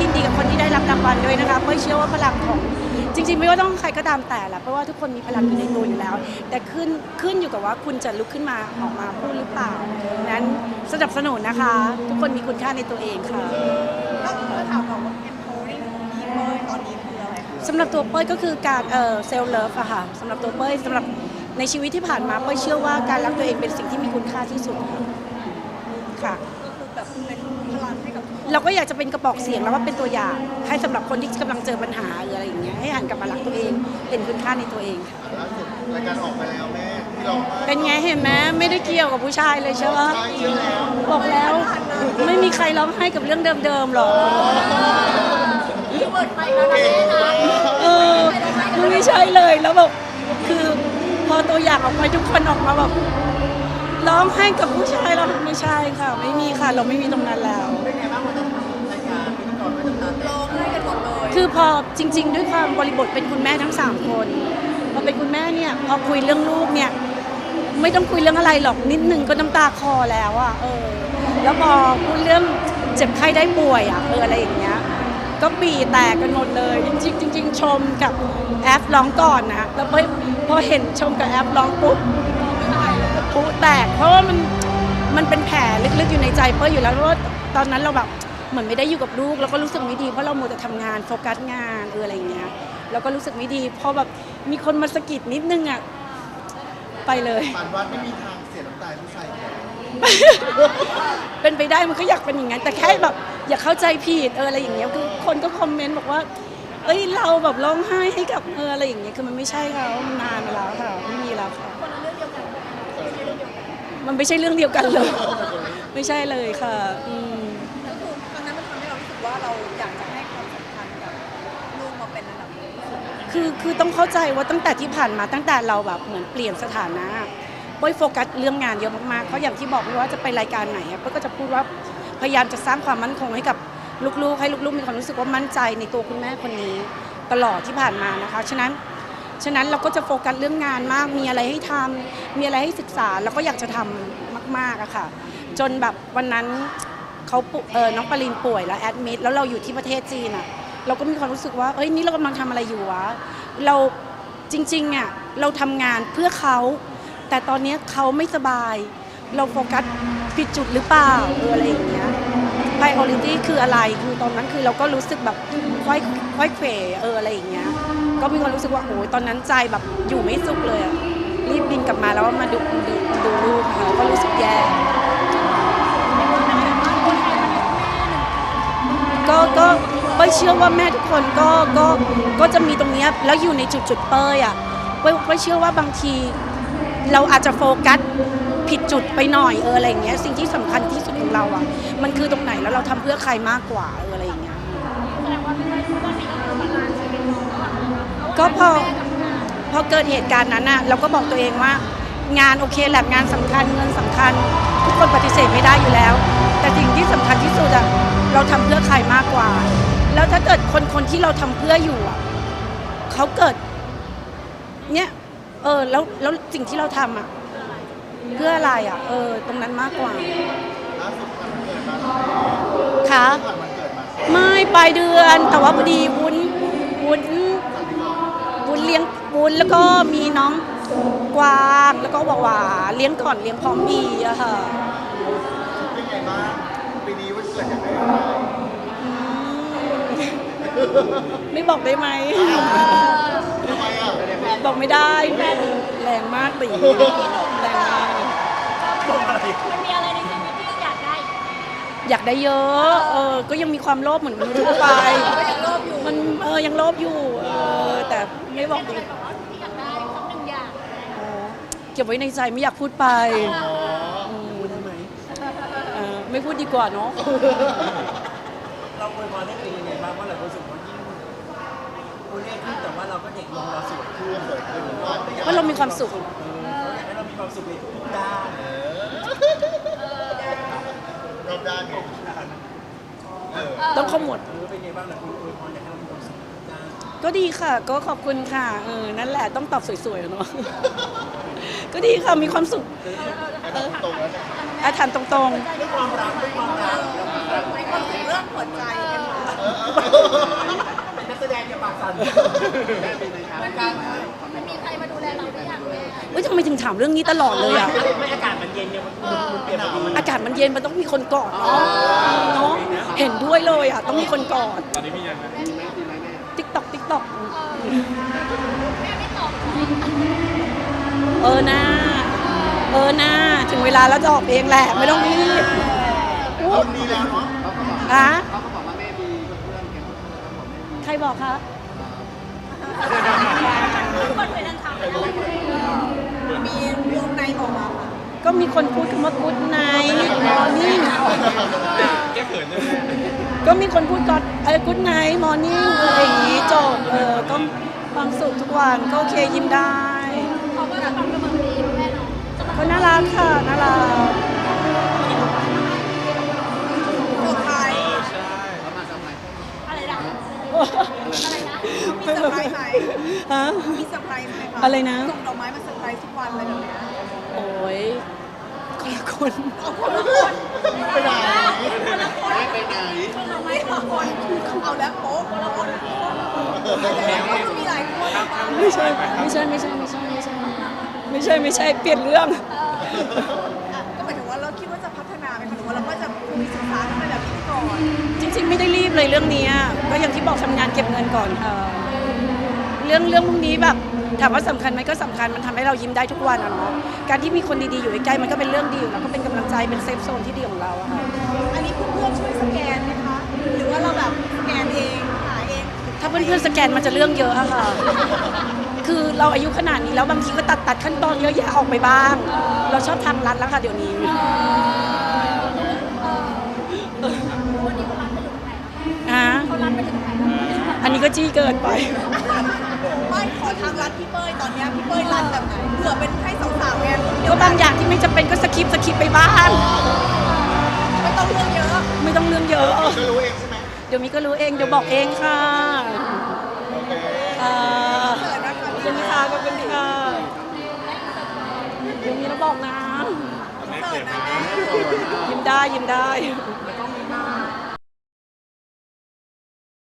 ยินดีกับคนที่ได้รับรางวัลด้วยนะคะเป้ยเชื่อว่าพลังของจริงๆ ไม่ว่าต้องใครก็ตามแต่แหละเพราะว่าทุกคนมีพลังอยู่ในตัวอยู่แล้ว แต่ขึ้นขึ้นอยู่กับว่าคุณจะลุกขึ้นมาออกมาพูดหรือเปล่านั้นสนับสนุนนะคะ ทุกคนมีคุณค่าในตัวเองค่ะแล้วเมื่อถามบอกว่า empowering พี่เป้ยตอนนี้คืออะไรคะสำหรับตัวเป้ยก็คือการเออเซลล์เลิฟอะค่ะสำหรับตัวเป้ยสำหรับในชีวิตที่ผ่านมาเป้ยเชื่อว่าการรักตัวเองเป็นสิ่งที่มีคุณค่าที่สุดค่ะก็คือ แบบเป็นพลังให้กับทุกคนเราก็อยากจะเป็นกระบอกเสียงแล้วว่าเป็นตัวอย่างให้สำหรับคนที่กำลังเจอปัญหาหรืออะไรอย่างเงี้ยให้หันกลับมารักตัวเองเห็นคุณค่าในตัวเองค่ะล่าสุดรายการออกไปแล้วแม่ที่เราเป็นไงเห็นไหมไม่ได้เกี่ยวกับผู้ชายเลยใช่ไหมใช่เชื่อแล้วบอกแล้วไม่มีใครร้องไห้กับเรื่องเดิมๆหรอกคีย์เวิร์ดไปแล้วนะแม่นะเออมันไม่ใช่เลยแล้วแบบคือพอตัวอย่างออกไปทุกคนออกมาแบบ ร้องไห้กับผู้ชายเราไม่ใช่ค่ะ ไม่มีค่ะ เราไม่มีตรงนั้นแล้ว เป็นไงบ้างวันนั้นรายการพิธีกรไม่ต้องตามร้องไห้กันหมดเลยคือพอจริง ๆ ด้วยความบริบทเป็นคุณแม่ทั้งสามคนพอเป็นคุณแม่เนี่ยพอคุยเรื่องลูกเนี่ยไม่ต้องคุยเรื่องอะไรหรอกนิดนึงก็น้ำตาคลอแล้วอะเออแล้วพอพูดเรื่องเจ็บไข้ได้ป่วยอะเอออะไรอย่างเงี้ยก็ปีแตกกันหมดเลยจริงๆจริงๆชมกับแอฟร้องก่อนนะแล้วพอพอเห็นชมกับแอฟร้องปุ๊บ ปุ๊แตก เพราะว่ามันมันเป็นแผลลึกๆอยู่ในใจเป้ยอยู่แล้วเพราะว่าตอนนั้นเราแบบเหมือนไม่ได้อยู่กับลูกแล้วก็รู้สึกไม่ดีเพราะเรามัวแต่ทำงานโฟกัสงานเอออะไรอย่างเงี้ยแล้วก็รู้สึกไม่ดีพอแบบมีคนมาสะกิดนิดนึงอะไปเลย ปานวัดไม่มีทางเสียน้ำตาผู้ชายแก่เป็นไปได้มันก็อยากเป็นอย่างนั้นแต่แค่แบบอย่าเข้าใจผิดเอออะไรอย่างเงี้ยคือคนก็คอมเมนต์บอกว่า เอ้ยเราแบบร้องไห้ให้กับเอออะไรอย่างเงี้ยคือมันไม่ใช่ค่ะมันนานมาแล้วค่ะไม่มีแล้วค่ะ มันไม่ใช่เรื่องเดียวกันเลย ไม่ใช่เลยค่ะอืมก็คือตอนนั้นมันทำให้เรารู้สึกว่าเราอยากจะให้ความสำคัญกับลูกมาเป็นอันดับหนึ่งที่สุดคือคือต้องเข้าใจว่าตั้งแต่ที่ผ่านมาตั้งแต่เราแบบเหมือนเปลี่ยนสถานะเป้ยโฟกัสเรื่องงานเยอะมากๆเพราะอย่างที่บอกไม่ว่าจะไปรายการไหนอะเป้ยก็จะพูดว่าพยายามจะสร้างความมั่นคงให้กับลูกๆ ให้ลูกๆมีความรู้สึกว่ามั่นใจในตัวคุณแม่คนนี้ตลอดที่ผ่านมานะคะฉะนั้น ฉะนั้นเราก็จะโฟกัสเรื่องงานมาก มีอะไรให้ทำมีอะไรให้ศึกษา แล้วก็อยากจะทำมากๆอะค่ะ จนแบบวันนั้นเขาเออน้องปรินป่วยแล้วแอดมิดแล้วเราอยู่ที่ประเทศจีนอะเราก็มีความรู้สึกว่าเอ้ยนี่เรากำลังทำอะไรอยู่วะเราจริงๆอะเราทำงานเพื่อเขาแต่ตอนนี้เขาไม่สบาย เราโฟกัสผิดจุดหรือเปล่าเอออะไรอย่างเงี้ย priority คืออะไร คือตอนนั้นคือเราก็รู้สึกแบบค่อยค่อยเขวเอออะไรอย่างเงี้ย ก็มีความรู้สึกว่าโอ้ยตอนนั้นใจแบบอยู่ไม่สุขเลยอะรีบบินกลับมาแล้วมาดูดูดูลูกค่ะก็รู้สึกแย่ก็ก็เป้ยเชื่อว่าแม่ทุกคนก็ก็ก็จะมีตรงเนี้ยแล้วอยู่ในจุดจุดเป้ยอะเป้ยเป้ยเชื่อว่าบางทีเราอาจจะโฟกัสผิดจุดไปหน่อยเอออะไรอย่างเงี้ยสิ่งที่สำคัญที่สุดของเราอะมันคือตรงไหนแล้วเราทำเพื่อใครมากกว่าเอออะไรอย่างเงี้ย ก็พอพอเกิดเหตุการณ์นั้นอะเราก็บอกตัวเองว่างานโอเคแหละงานสำคัญเงินสำคัญ ทุกคนปฏิเสธไม่ได้อยู่แล้ว แต่สิ่งที่สำคัญที่สุดอะเราทำเพื่อใครมากกว่า แล้วถ้าเกิดคนคนที่เราทำเพื่ออยู่อะเขาเกิดเนี่ยเออแล้วแล้วสิ่งที่เราทำอะเพื่ออะไรอะ เออ ตรงนั้นมากกว่าล่าสุดวันเกิดมาค่ะผ่านวันเกิดมาไม่ปลายเดือนแต่ว่าพอดีวุ้นวุ้นวุ้น เลี้ยงวุ้นแล้วก็มีน้องกวางแล้วก็หวาหวาเลี้ยงก่อนเลี้ยงพร้อมมีอะค่ะเป็นไงบ้างปีนี้วันเกิดอยากได้อะไรอืมไม่บอกได้ไหม ทำไมอะบอกไม่ได้แรงมากตีแรงมาก มันมีอะไรในชีวิตที่อยากได้ อยากได้เยอะเออก็ยังมีความโลภเหมือนมนุษย์ทั่วไปก็ยังโลภอยู่มันเออยังโลภอยู่เออแต่ไม่บอกดีแบบว่าที่อยากได้สักหนึ่งอย่างเออเก็บไว้ในใจไม่อยากพูดไปอ๋อพูดได้ไหมเออไม่พูดดีกว่าเนาะเราอวยพรให้ตัวเองยังไงบ้างเพราะเรารู้สึกว่ายิ่งตัวเลขขึ้นแต่ว่าเราก็เด็กลงเราสวยขึ้นเกิดขึ้นวันก็อยากว่าเรามีความสุขเออเราอยากให้เรามีความสุขในทุกๆด้าน รอบด้านไงเออ ต้องเข้าหมดเออเป็นไงบ้างล่ะคุณอวยพรอยากให้เรามีความสุขในทุกด้านก็ดีค่ะ ก็ขอบคุณค่ะเออนั่นแหละต้องตอบสวยๆเนาะ ก็ดีค่ะมีความสุขอันนั้นตรงแล้วเนี่ยอาถามตรงด้วยความรักด้วยความรักมีความสุขเรื่องหัวใจกันหมดเออเอมันมีใครมาดูแลเราหรือยังแม่เฮ้ยทำไมถึงถามเรื่องนี้ตลอดเลยอะ ไม่อากาศมันเย็นเนี่ยมันมันเปลี่ยนพอดีอากาศมันเย็นมันต้องมีคนกอดเนาะเนาะเห็นด้วยเลยอะต้องมีคนกอดตอนนี้มียังไงติ๊กตอกติ๊กตอกแม่ไม่ตอบเออหน้าเออหน้าถึงเวลาแล้วจะออกเองแหละไม่ต้องรีบคนมีแล้วเนาะอะเขาก็บอกว่าแม่มีเพื่อนเก่งใครบอกคะทุกคนเป็นนันทำแล้ว มีวงในออกมาค่ะ ก็มีคนพูดคำว่ากูดไนท์มอร์นิ่งแก้เขินด้วยก็มีคนพูดก่อนเออกูดไนท์มอร์นิ่งอะไรอย่างงี้จบเออก็ความสุขทุกวันก็โอเคยิ้มได้เขาก็จะทำกำลังดีแม่เนาะจะมาก็น่ารักค่ะน่ารักเซอร์ไพรส์อะไรนะอะไรนะมีเซอร์ไพรส์ไหมฮะมีเซอร์ไพรส์ไหมคะอะไรนะส่งดอกไม้มาเซอร์ไพรส์ทุกวันอะไรแบบเนี้ย โอ้ยคนละคนเอาคนละคนไปไหนคนละคนไปไหนคนละไม่ละคนเอาแล้วโป๊ะคนละคนแสดงว่ามีหลายคนนะคะไม่ใช่ไม่ใช่ไม่ใช่ไม่ใช่ไม่ใช่ไม่ใช่ไม่ใช่เปลี่ยนเรื่องก็หมายถึงว่าเราคิดว่าจะพัฒนาไปหมายถึงว่าเราก็จะคุยศึกษากันไปแบบนี้ก่อนจริง ๆ ไม่ได้รีบเลยเรื่องนี้อะก็อย่างที่บอกทำงานเก็บเงินก่อนค่ะ เรื่องเรื่องพวกนี้แบบถามว่าสำคัญไหมก็สำคัญมันทำให้เรายิ้มได้ทุกวันอะเนาะการที่มีคนดีๆอยู่ใกล้ๆมันก็เป็นเรื่องดีอยู่แล้วก็เป็นกำลังใจเป็นเซฟโซนที่ดีของเราอะค่ะอันนี้เพื่อนๆช่วยสแกนไหมคะหรือว่าเราแบบสแกนเองหาเองถ้าเพื่อนๆสแกนมันจะเรื่องเยอะอะค่ะ คือเราอายุขนาดนี้แล้วบางทีก็ตัดตัดขั้นตอนเยอะแยะออกไปบ้าง เราชอบทางลัดแล้วค่ะเดี๋ยวนี้วันนี้เขารัดไปถึงไหนอะเขารัดไปถึงไหน อันนี้ก็จี้เกินไป ไม่ขอทางรัดพี่เป้ยตอนเนี้ยพี่เป้ยรัดแบบไหนเผื่อเป็นให้สาวๆไงก็บางอย่างที่ไม่จำเป็นก็สคิปสคิปไปบ้าง ไม่ต้องเรื่องเยอะ ไม่ต้องเรื่องเยอะ ก็รู้เองใช่ไหมเดี๋ยวมีก็รู้เอง เดี๋ยวบอกเองค่ะอ่าเกิดนะคะขอบคุณค่ะขอบคุณค่ะ เดี๋ยวมีแล้วบอกนะเกิดนะแม่ยิ้มได้ยิ้มได้มัน